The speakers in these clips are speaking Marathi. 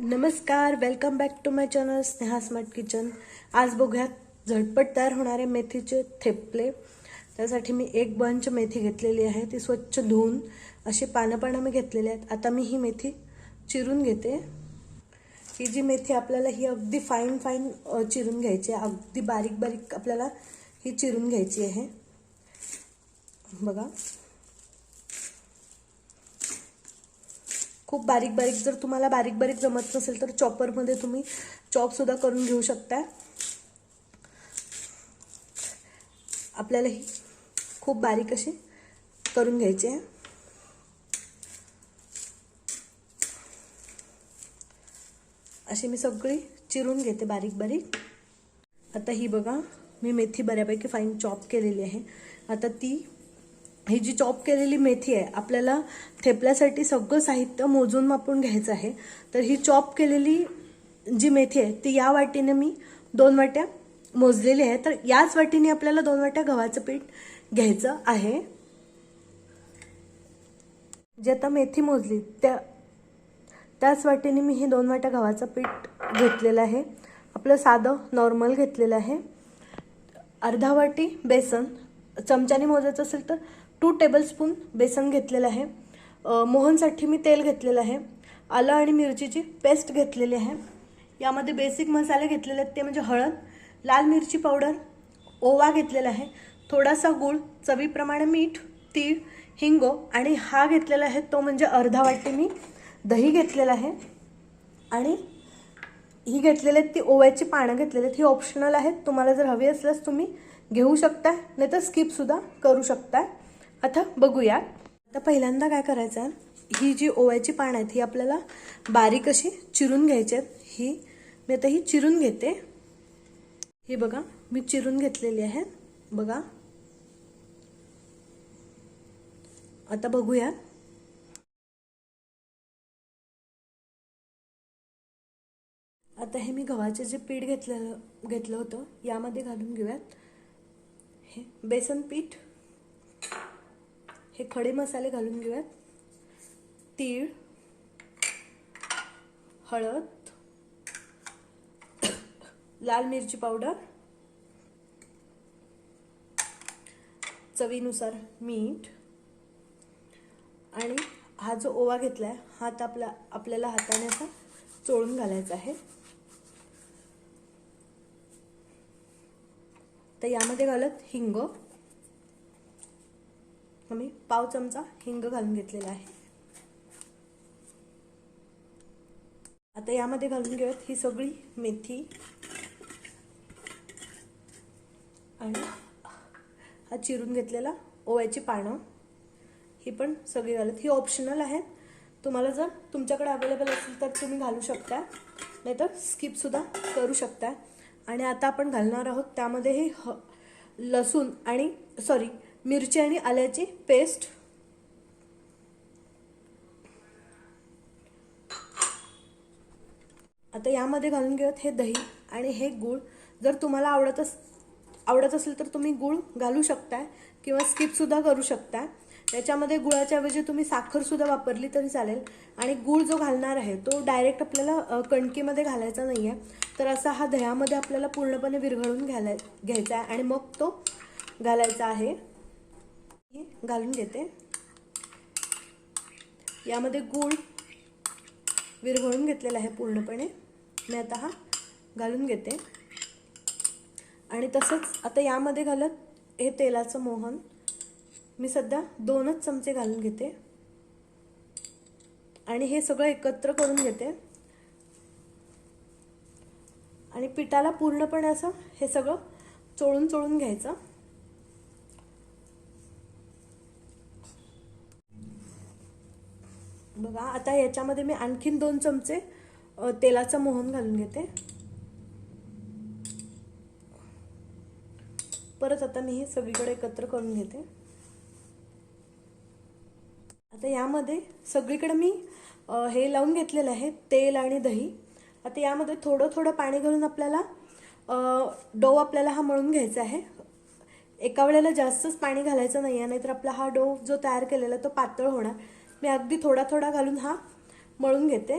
नमस्कार welcome back to my channel Sneha smart kitchen आज बघूयात झटपट तयार होणारे मेथीचे थेपले. त्यासाठी मी एक बंच मेथी घेतलेली आहे ती स्वच्छ धुवून अशी पानं पानं मी घेतलेली आहेत. आता मी ही मेथी चिरून घेते. ही जी मेथी आपल्याला ही अगदी फाईन फाईन चिरून घ्यायची आहे. अगदी बारीक बारीक आपल्याला ही चिरून घ्यायची आहे. बघा. खूप बारीक बारीक जर तुम्हाला बारीक बारीक जमत नसेल तर चॉपरमध्ये तुम्ही चॉपसुद्धा करून घेऊ शकता. आपल्याला ही खूप बारीक अशी करून घ्यायची आहे. अशी मी सगळी चिरून घेते बारीक बारीक. आता ही बघा मी मेथी बऱ्यापैकी फाईन चॉप केलेली आहे. आता ती ही जी चॉप केलेली मेथी आहे आपल्याला थेपल्यासाठी सगळं साहित्य मोजून मापून घ्यायचं आहे. तर ही चॉप केलेली जी मेथी आहे ती या वाटीने मी दोन वाट्या मोजलेली आहे. तर याच वाटीने आपल्याला दोन वाट्या गव्हाचं पीठ घ्यायचं आहे. जे आता मेथी मोजली त्या त्याच वाटीने मी हे दोन वाट्या गव्हाचं पीठ घेतलेलं आहे. आपलं साधं नॉर्मल घेतलेलं आहे. अर्धा वाटी बेसन चमच्याने मोजायचं असेल तर टू टेबलस्पून बेसन घेतलेलं आहे. मोहनसाठी मी तेल घेतलेलं आहे. आलं आणि मिरचीची पेस्ट घेतलेली आहे. यामध्ये बेसिक मसाले घेतलेले आहेत ते म्हणजे हळद लाल मिरची पावडर ओवा घेतलेला आहे. थोडासा गूळ चवीप्रमाणे मीठ तीळ हिंगो आणि हा घेतलेला आहे. तो म्हणजे अर्धा वाटी मी दही घेतलेलं आहे. आणि ही घेतलेली आहेत ती ओव्याची पानं घेतलेली आहेत. ही ऑप्शनल आहेत. तुम्हाला जर हवी असल्यास तुम्ही घेऊ शकता नाही तर स्किपसुद्धा करू शकता आता बघूया. आता पहिल्यांदा काय करायचं? आहे ही जी ओव्याची पानं आहेत ही आपल्याला बारीक अशी चिरून घ्यायची आहेत. ही मी आता ही चिरून घेते. ही बघा मी चिरून घेतलेली आहे. बघा. आता बघूया. आता हे मी गव्हाचे जे पीठ घेतलेलं घेतलं होतं यामध्ये घालून घेऊयात. हे बेसन पीठ. हे खडे मसाले घालून घेऊयात. तीळ हळद लाल मिरची पावडर चवीनुसार मीठ आणि हा जो ओवा घेतलाय हात आपला आपल्याला हाताने असा चोळून घालायचा आहे. तर यामध्ये घालत हिंग. आम्ही पाव चमचा हिंग घालून घेतलेला आहे. आता यामध्ये घालून घेऊयात ही सगळी मेथी आणि हा चिरून घेतलेला ओव्याची पानं. ही पण सगळी घालत. ही ऑप्शनल आहेत. तुम्हाला जर तुमच्याकडे अवेलेबल असेल तर तुम्ही घालू शकता. नाहीतर स्किपसुद्धा करू शकता. आणि आता आपण घालणार आहोत त्यामध्ये हे ह लसूण आणि सॉरी मिरची आणि आल्याची पेस्ट. आता यामध्ये घालून घेऊयात हे दही आणि हे गूळ. जर तुम्हाला आवडत अस आवडत असेल तर तुम्ही गूळ घालू शकताय किंवा स्किपसुद्धा करू शकता याच्यामध्ये गुळाच्या ऐवजी तुम्ही साखरसुद्धा वापरली तरी चालेल. आणि गूळ जो घालणार आहे तो डायरेक्ट आपल्याला कणकीमध्ये घालायचा नाही आहे तर असा हा दह्यामध्ये आपल्याला पूर्णपणे विरघळून घालाय घ्यायचा आहे आणि मग तो घालायचा आहे. घालून घेते. यामध्ये गूळ विरघळून घेतलेला आहे पूर्णपणे. मी आता हा घालून घेते. आणि तसंच आता यामध्ये घालत हे तेलाचं मोहन मी सध्या दोनच चमचे घालून घेते. आणि हे सगळं एकत्र करून घेते. आणि पिठाला पूर्णपणे असं हे सगळं चोळून चोळून घ्यायचं. बघा आता याच्यामध्ये मी आणखीन दोन चमचे तेलाचं मोहन घालून घेते. परत आता मी हे सगळीकडे एकत्र करून घेते. आता यामध्ये सगळीकडे मी हे लावून घेतलेलं आहे तेल आणि दही. आता यामध्ये थोडं थोडं पाणी घालून आपल्याला डो आपल्याला हा मळून घ्यायचा आहे. एका वेळेला जास्तच पाणी घालायचं नाही आहे नाहीतर आपला हा डो जो तयार केलेला तो पातळ होणार. मी अगदी थोडा थोडा घालून हा मळून घेते.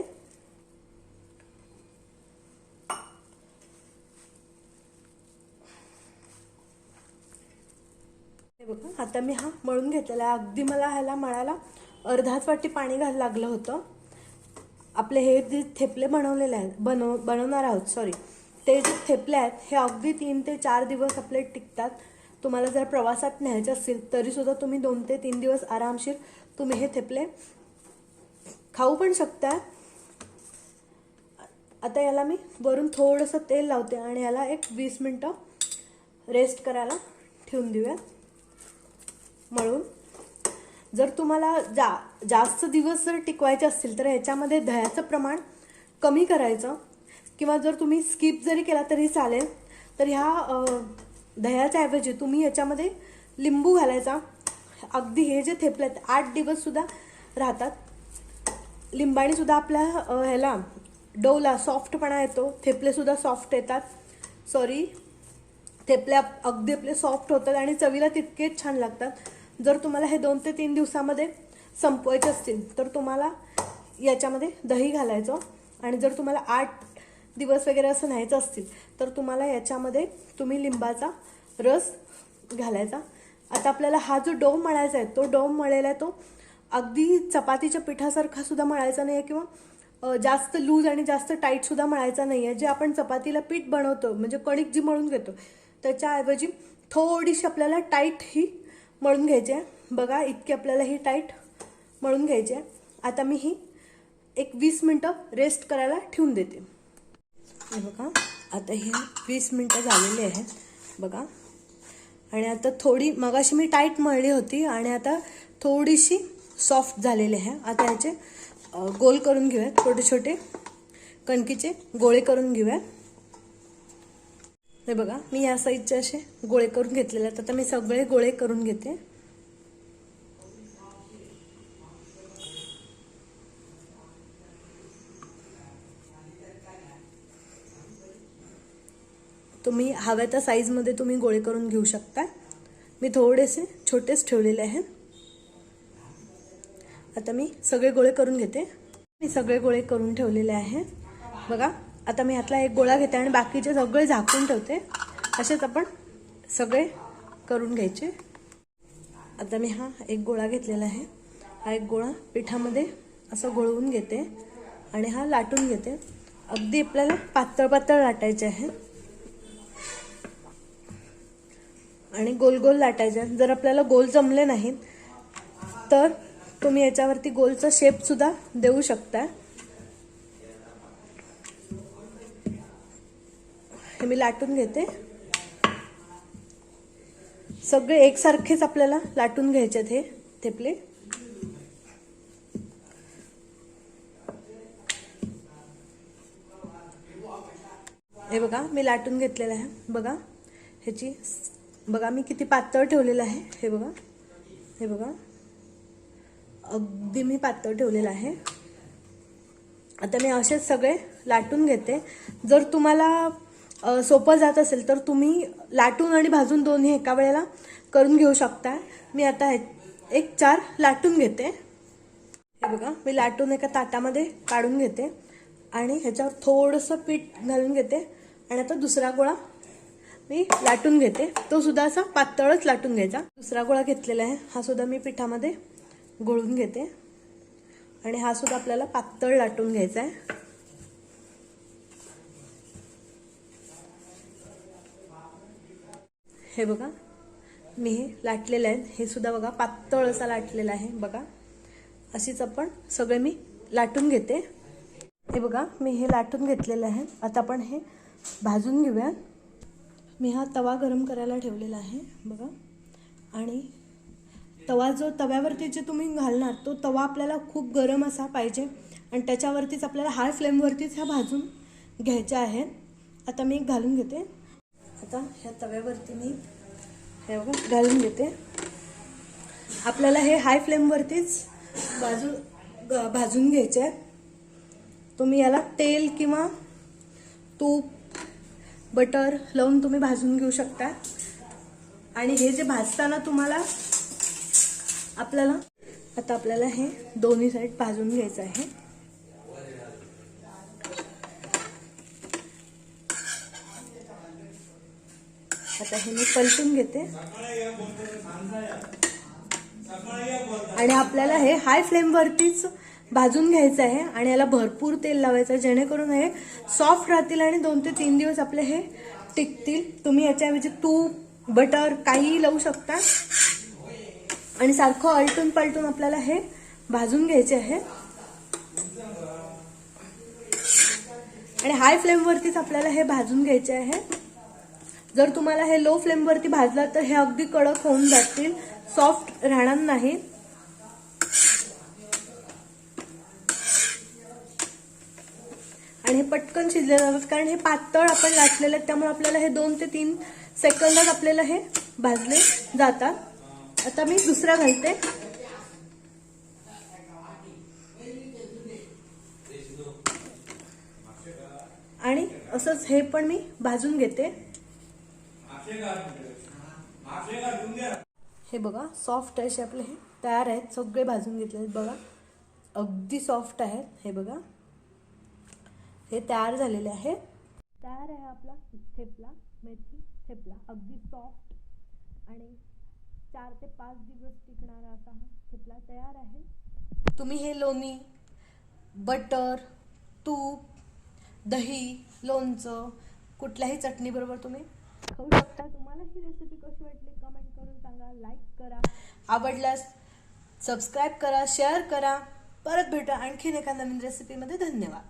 बघा आता मी हा मळून घेतलेला आहे. अगदी मला ह्याला मळायला अर्धाच वाटी पाणी घाल लागलं होतं. आपले हे जे थेपले बनवलेले आहेत बनव बनवणार आहोत सॉरी ते जे थेपले आहेत हे अगदी तीन ते चार दिवस आपले टिकतात. तुम्हाला जर प्रवासात न्यायचे असतील तरीसुद्धा तुम्ही दोन ते तीन दिवस आरामशीर तुम्ही हे थेपले. खाऊ पण शकता. आता याला मी वरून थोडंसं तेल लावते आणि याला एक वीस मिनटं रेस्ट करायला ठेवून देऊया. मळून. जर तुम्हाला जा जास्त दिवस जर टिकवायचे असतील तर ह्याच्यामध्ये दह्याचं प्रमाण कमी करायचं. किंवा जर तुम्ही स्किप जरी केला तरी चालेल. तर ह्या दह्याच्या ऐवजी तुम्ही याच्यामध्ये लिंबू घालायचा. अगदी हे जे थेपले आहेत आठ दिवससुद्धा राहतात. लिंबाणीसुद्धा आपल्या ह्याला डोला सॉफ्टपणा येतो. थेपलेसुद्धा सॉफ्ट येतात. सॉरी थेपले अगदी आपले सॉफ्ट होतात आणि चवीला तितकेच छान लागतात. जर तुम्हाला हे दोन ते तीन दिवसामध्ये संपवायचे असतील तर तुम्हाला याच्यामध्ये दही घालायचं आणि जर तुम्हाला आठ दिवस वगैरे असं न्यायचं असतील तर तुम्हाला याच्यामध्ये तुम्ही लिंबाचा रस घालायचा. आता आपल्याला हा जो डो मळायचा आहे तो डो मळलेला आहे तो अगदी चपातीच्या पिठासारखा सुद्धा मळायचा नाही आहे किंवा जास्त लूज आणि जास्त टाईट सुद्धा मळायचा नाही आहे जे आपण चपातीला पीठ बनवतो म्हणजे कणिक जी मळून घेतो त्याच्याऐवजी थोडीशी आपल्याला टाईट ही मळून घ्यायची आहे. बघा इतकी आपल्याला ही टाईट मळून घ्यायची आहे. आता मी ही एक वीस मिनटं रेस्ट करायला ठेवून देते. बघा आता हे वीस मिनटं झालेली आहेत. बघा आणि आता थोडी मगाशी मी टाईट मळली होती आणि आता थोडीशी सॉफ्ट झालेली आहे. आता ह्याचे गोल करून घेऊयात छोटे छोटे कणकीचे गोळे करून घेऊयात हे बघा मी या साईजचे असे गोळे करून घेतलेले आहेत. आता मी सगळे गोळे करून घेते. तुम्ही हव्या त्या साईजमध्ये तुम्ही गोळे करून घेऊ शकता. मी थोडेसे छोटेच ठेवलेले आहे आता मी सगळे गोळे करून घेते. मी सगळे गोळे करून ठेवलेले आहे बघा आता मी ह्यातला एक गोळा घेते आणि बाकीचे सगळे झाकून ठेवते. असेच आपण सगळे करून घ्यायचे. आता मी हा एक गोळा घेतलेला आहे. हा एक गोळा पिठामध्ये असं गोळवून घेते आणि हा लाटून घेते. अगदी आपल्याला पातळ पातळ लाटायचे आहे आणि गोल गोल लाटायचे. जर आपल्याला गोल जमले नाहीत तर तुम्ही याच्यावरती गोलचा शेप सुद्धा देऊ शकता. हे मी लाटून घेते. सगळे एकसारखेच आपल्याला लाटून घ्यायचे आहेत हे थेपले हे बघा मी लाटून घेतलेलं आहे. बघा ह्याची बघा मी किती पातळ ठेवलेलं आहे. हे बघा. हे बघा. अगदी मी पातळ ठेवलेलं आहे. आता मी असेच सगळे लाटून घेते. जर तुम्हाला सोपं जात असेल तर तुम्ही लाटून आणि भाजून दोन्ही एका वेळेला करून घेऊ शकता. मी आता एक चार लाटून घेते. हे बघा मी लाटून एका ताटामध्ये काढून घेते. आणि ह्याच्यावर थोडंसं पीठ घालून घेते. आणि आता दुसरा गोळा मी लाटून घेते. तो सुद्धा असा पातळच लाटून घ्यायचा. दुसरा गोळा घेतलेला आहे. हा सुद्धा मी पिठामध्ये गोळून घेते. आणि हा सुद्धा आपल्याला पातळ लाटून घ्यायचा आहे. हे बघा. मी हे लाटलेलं आहे. हे सुद्धा बघा पातळ असा लाटलेला आहे. बघा. अशीच आपण सगळे मी लाटून घेते. हे बघा मी हे लाटून घेतलेलं आहे. आता आपण हे भाजून घेऊया मी हा तवा गरम करायला ठेवलेला आहे बघा. आणि तवा जो तव्यावरती जे तुम्ही घालणार तो तवा आपल्याला खूप गरम असा पाहिजे. आणि त्याच्यावरतीच आपल्याला हाय फ्लेमवरतीच ह्या भाजून घ्यायच्या आहेत. आता मी घालून घेते. आता ह्या तव्यावरती मी हे बघा घालून घेते. आपल्याला हे हाय फ्लेमवरतीच बाजू ग- भाजून घ्यायचे आहे तुम्ही याला तेल किंवा तूप बटर लावून तुम्ही भाजून घेऊ शकता. आणि हे जे भाजताना तुम्हाला आपल्याला आता आपल्याला हे दोन्ही साईड भाजून घ्यायचं आहे. आता हे मी पलटून घेते. आणि आपल्याला हे हाय फ्लेमवरतीच भाजून घ्यायचं आहे आणि याला भरपूर तेल लावायचं आहे. जेणेकरून हे सॉफ्ट राहतील आणि दोन ते तीन दिवस आपले हे टिकतील. तुम्ही याच्याऐवजी तूप बटर काहीही लावू शकता. आणि सारखं अलटून पलटून आपल्याला हे भाजून घ्यायचे आहे. आणि हाय फ्लेमवरतीच आपल्याला हे भाजून घ्यायचे आहे. जर तुम्हाला हे लो फ्लेमवरती भाजलं तर हे अगदी कडक होऊन जातील. सॉफ्ट राहणार नाहीत आणि हे पटकन शिजले जातात कारण हे पातळ आपण लाटलेले आहेत त्यामुळे आपल्याला हे दोन ते तीन सेकंदात आपल्याला हे भाजले जातात. आता मी दुसरा घालते. आणि असंच हे पण मी भाजून घेते. हे बघा सॉफ्ट असे आपले हे तयार आहेत. सगळे भाजून घेतले आहेत बघा. अगदी सॉफ्ट आहेत. हे बघा. हे तयार झालेले आहे. तयार आहे आपला थेपला मेथी थेपला. अगदी सॉफ्ट आणि चार ते पाच दिवस टिकणारा असा हा थेपला तयार आहे. तुम्ही हे लोणी बटर तूप दही लोणचं कुठल्याही चटणीबरोबर तुम्ही खाऊ शकता. तुम्हाला ही रेसिपी कशी वाटली कमेंट करून सांगा. लाईक करा. आवडल्यास सबस्क्राईब करा शेअर करा. परत भेटा आणखीन एका नवीन रेसिपीमध्ये धन्यवाद.